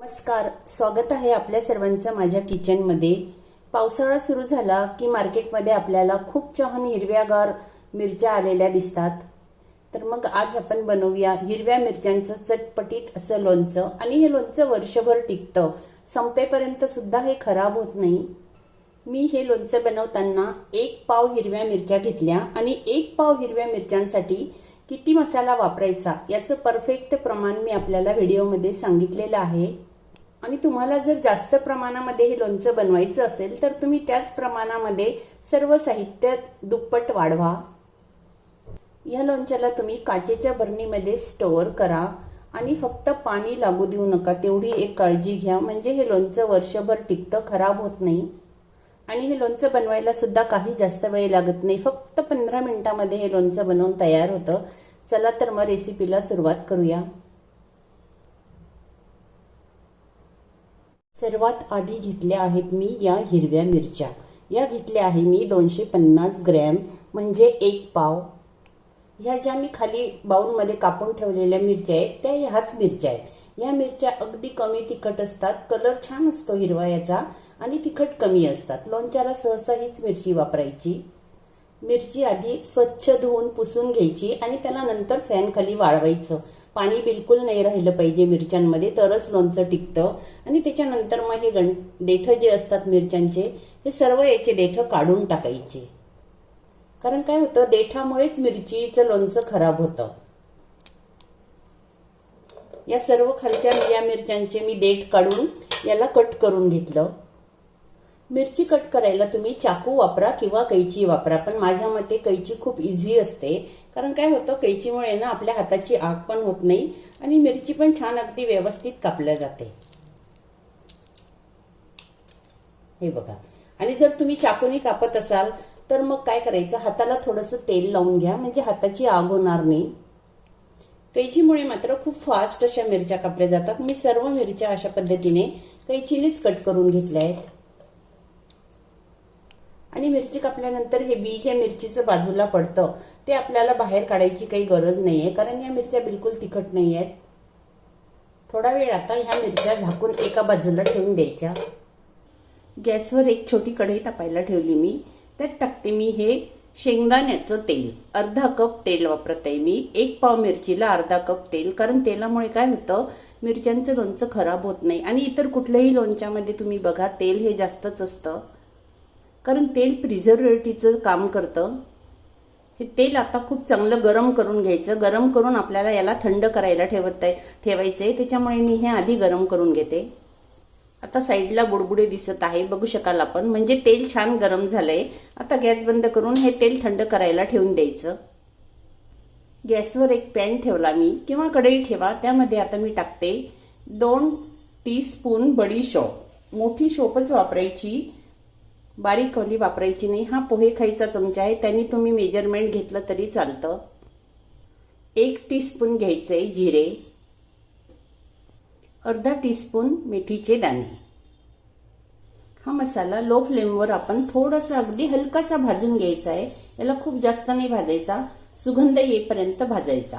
नमस्कार स्वागत आहे आपल्या सर्वांचं माझ्या किचनमध्ये. पावसाळा सुरू झाला की मार्केटमध्ये आपल्याला खूप छान हिरव्यागार मिरच्या आलेल्या दिसतात. तर मग आज आपण बनवूया हिरव्या मिरच्यांचं चटपटीत असं लोणचं आणि हे लोणचं वर्षभर टिकतं. संपेपर्यंत सुद्धा हे खराब होत नाही. मी हे लोणचं बनवताना एक पाव हिरव्या मिरच्या घेतल्या आणि एक पाव हिरव्या मिरच्यांसाठी किती मसाला वापरायचा याचं परफेक्ट प्रमाण मी आपल्याला व्हिडिओमध्ये सांगितलेलं आहे. आणि तुम्हाला जर जास्त प्रमाणामध्ये हे लोणचं बनवायचं असेल तर तुम्ही त्याच प्रमाणामध्ये सर्व साहित्य दुप्पट वाढवा. या लोणच्याला तुम्ही काचेच्या बरणीमध्ये स्टोअर करा आणि फक्त पाणी लागू देऊ नका तेवढी एक काळजी घ्या. म्हणजे हे लोणचं वर्षभर टिकतं खराब होत नाही. आणि हे लोणचं बनवायला सुद्धा काही जास्त वेळ लागत नाही. फक्त पंधरा मिनिटामध्ये हे लोणचं बनवून तयार होतं. चला तर मग रेसिपीला सुरुवात करूया. सर्वात आधी घेतल्या आहेत मी या हिरव्या मिरच्या. या घेतल्या आहे मी दोनशे पन्नास ग्रॅम म्हणजे एक पाव. ह्या ज्या मी खाली बाऊलमध्ये कापून ठेवलेल्या मिरच्या आहेत त्या ह्याच मिरच्या आहेत. या मिरच्या अगदी कमी तिखट असतात कलर छान असतो हिरवा याचा आणि तिखट कमी असतात. लोणच्याला सहसा हीच मिरची वापरायची. मिरची आधी स्वच्छ धुवून पुसून घ्यायची आणि त्याला नंतर फॅनखाली वाळवायचं. पाणी बिलकुल नाही राहिलं पाहिजे मिरच्यांमध्ये तरच लोणचं टिकतं. आणि त्याच्यानंतर मग हे गण देठं जे असतात मिरच्यांचे हे सर्व याचे देठं काढून टाकायचे. कारण काय होतं देठामुळेच मिरचीचं लोणचं खराब होतं. या सर्व खालच्या या मिरच्यांचे मी देठ काढून याला कट करून घेतलं. मिरची कट करायला तुम्ही चाकू वापरा किंवा कैची वापरा. पण माझ्या मते कैची खूप इझी असते. कारण काय होतं कैचीमुळे ना आपल्या हाताची आग पण होत नाही आणि मिरची पण छान अगदी व्यवस्थित कापल्या जाते. हे बघा. आणि जर तुम्ही चाकूने कापत असाल तर मग काय करायचं? हाताला थोडंसं तेल लावून घ्या म्हणजे हाताची आग होणार नाही. कैचीमुळे मात्र खूप फास्ट अशा मिरच्या कापल्या जातात. मी सर्व मिरच्या अशा पद्धतीने कैचीनेच कट करून घेतल्या आहेत. आणि मिरची कापल्यानंतर हे बी जे मिरचीचं बाजूला पडतं. ते आपल्याला बाहेर काढायची काही गरज नाही आहे कारण या मिरच्या बिलकुल तिखट नाही आहेत थोडा वेळ आता ह्या मिरच्या झाकून एका बाजूला ठेवून द्यायच्या. गॅसवर एक छोटी कढई तापायला ठेवली मी. त्यात टाकते मी हे शेंगदाण्याचं तेल. अर्धा कप तेल वापरत आहे मी. एक पाव मिरचीला अर्धा कप तेल कारण तेलामुळे काय होतं मिरच्यांचं लोणचं खराब होत नाही. आणि इतर कुठल्याही लोणच्यामध्ये तुम्ही बघा तेल हे जास्तच असतं. कारण तेल प्रिझर्वेटिव्हचं काम करतं. हे तेल आता खूप चांगलं गरम करून घ्यायचं. गरम करून आपल्याला याला थंड करायला ठेवत आहे ठेवायचंय. त्याच्यामुळे मी हे आधी गरम करून घेते. आता साईडला बुडबुडे दिसत आहे बघू शकाल आपण. म्हणजे तेल छान गरम झालंय. आता गॅस बंद करून हे तेल थंड करायला ठेवून द्यायचं. गॅसवर एक पॅन ठेवला मी. किंवा कढई ठेवा. त्यामध्ये आता मी टाकते दोन टी स्पून बडी मोठी शोपच वापरायची. बारीक वाली वापरायची नाही. हा पोहे खायचा चमचा आहे. त्यांनी तुम्ही मेजरमेंट घेतलं तरी चालतं. एक टीस्पून घ्यायचंय जिरे. अर्धा टीस्पून मेथीचे दाणे. हा मसाला लो फ्लेमवर आपण थोडासा अगदी हलकासा भाजून घ्यायचा आहे. याला खूप जास्त नाही भाजायचा. सुगंध येईपर्यंत भाजायचा.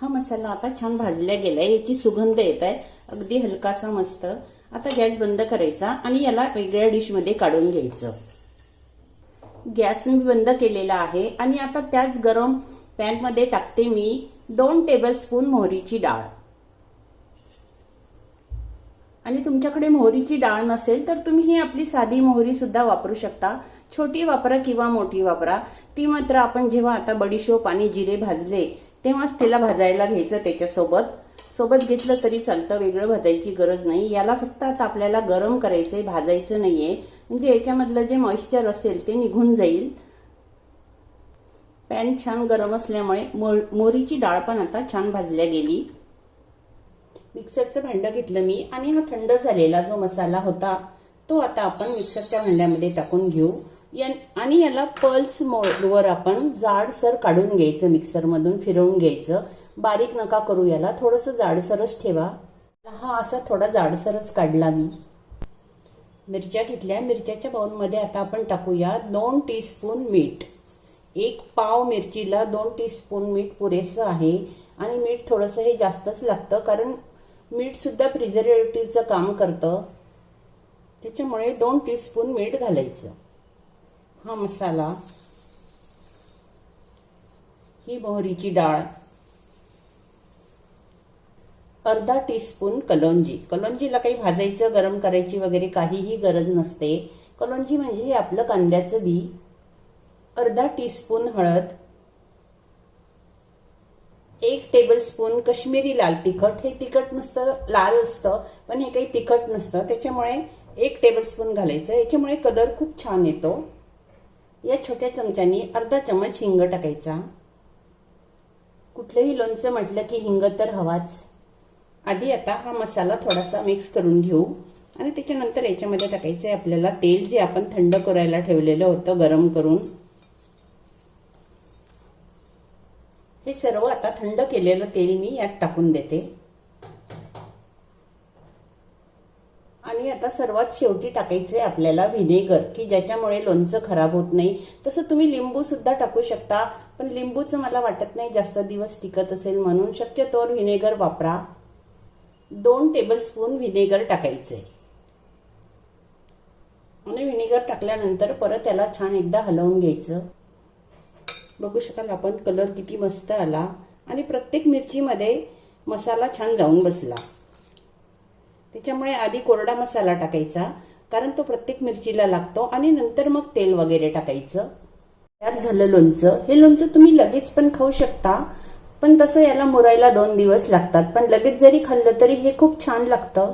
हा मसाला आता छान भाजल्या गेलाय. याची सुगंध येत आहे. अगदी हलकासा मस्त. आता गॅस बंद करायचा आणि याला वेगळ्या डिशमध्ये काढून घ्यायचं. गॅस मी बंद केलेला आहे आणि आता त्याच गरम पॅनमध्ये टाकते मी दोन टेबलस्पून मोहरीची डाळ. आणि तुमच्याकडे मोहरीची डाळ नसेल तर तुम्ही ही आपली साधी मोहरी सुद्धा वापरू शकता. छोटी वापरा किंवा मोठी वापरा. ती मात्र आपण जेव्हा आता बडीशोप आणि जिरे भाजले तेव्हाच तिला भाजायला घ्यायचं त्याच्यासोबत. सोबत घेतलं तरी चालतं वेगळं भाजायची गरज नाही. याला फक्त आता आपल्याला गरम करायचंय भाजायचं नाहीये. म्हणजे याच्यामधलं जे मॉइश्चर असेल ते निघून जाईल. पॅन छान गरम असल्यामुळे मोरीची डाळ पण आता छान भाजल्या गेली. मिक्सरचं भांडं घेतलं मी आणि हा थंड झालेला जो मसाला होता तो आता आपण मिक्सरच्या भांड्यामध्ये टाकून घेऊ. आणि याला पल्स मोडवर आपण जाडसर काढून घ्यायचं मिक्सरमधून फिरवून घ्यायचं. बारीक नका करू याला. थोडंसं जाडसरच ठेवा. हा असा थोडा जाडसरच काढला मी. मिरच्या घेतल्या. मिरच्याच्या बाऊलमध्ये आता आपण टाकूया दोन टीस्पून मीठ एक पाव मिरचीला दोन टीस्पून मीठ पुरेसं आहे. आणि मीठ थोडंसं हे जास्तच लागतं कारण मीठसुद्धा प्रिझर्वेटिव्हचं काम करतं. त्याच्यामुळे दोन टीस्पून मीठ घालायचं. हा मसाला. ही मोहरीची डाळ. अर्धा टीस्पून कलोंजी. कलोंजीला काही भाजायचं गरम करायची वगैरे काहीही गरज नसते. कलोंजी म्हणजे हे आपलं कांद्याचं बी. अर्धा टीस्पून हळद. एक टेबलस्पून कश्मीरी लाल तिखट. हे तिखट नुसतं लाल असतं पण हे काही तिखट नसतं. त्याच्यामुळे एक टेबलस्पून घालायचं. याच्यामुळे कलर खूप छान येतो. या छोट्या चमच्यानी अर्धा चमच हिंग टाकायचा. कुठलंही लोणचं म्हटलं की हिंग तर हवाच. आधी आता हा मसाला थोडासा मिक्स करून घेऊ. आणि त्याच्यानंतर याच्यामध्ये टाकायचं आहे आपल्याला तेल जे आपण थंड करायला ठेवलेलं होतं गरम करून. हे सर्व आता थंड केलेलं तेल मी यात टाकून देते. आणि आता सर्वात शेवटी टाकायचं आहे आपल्याला व्हिनेगर की ज्याच्यामुळे लोणचं खराब होत नाही. तसं तुम्ही लिंबू सुद्धा टाकू शकता पण लिंबूचं मला वाटत नाही जास्त दिवस टिकत असेल म्हणून शक्यतोवर व्हिनेगर वापरा. दोन टेबलस्पून व्हिनेगर टाकायचे. आणि व्हिनेगर टाकल्यानंतर परत त्याला छान एकदा हलवून घ्यायचं. बघू शकाल आपण कलर किती मस्त आला. आणि प्रत्येक मिरचीमध्ये मसाला छान जाऊन बसला. त्याच्यामुळे आधी कोरडा मसाला टाकायचा कारण तो प्रत्येक मिरचीला लागतो आणि नंतर मग तेल वगैरे टाकायचं. तयार झालं लोणचं. हे लोणचं तुम्ही लगेच पण खाऊ शकता. पण तसं याला मुरायला दोन दिवस लागतात. पण लगेच जरी खाल्लं तरी हे खूप छान लागतं.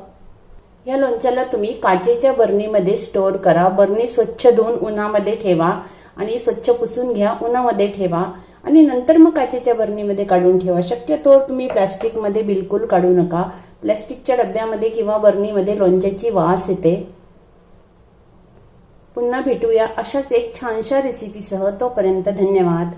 या लोणच्याला तुम्ही काचेच्या बरणीमध्ये स्टोअर करा. बरणी स्वच्छ धुवून उन्हामध्ये ठेवा आणि स्वच्छ पुसून घ्या उन्हामध्ये ठेवा आणि नंतर मग काचेच्या बरणीमध्ये काढून ठेवा. शक्यतो तुम्ही प्लॅस्टिकमध्ये बिलकुल काढू नका. प्लॅस्टिकच्या डब्यामध्ये किंवा बरणीमध्ये लोणच्याची वास येते. पुन्हा भेटूया अशाच एक छानशा रेसिपीसह तोपर्यंत धन्यवाद.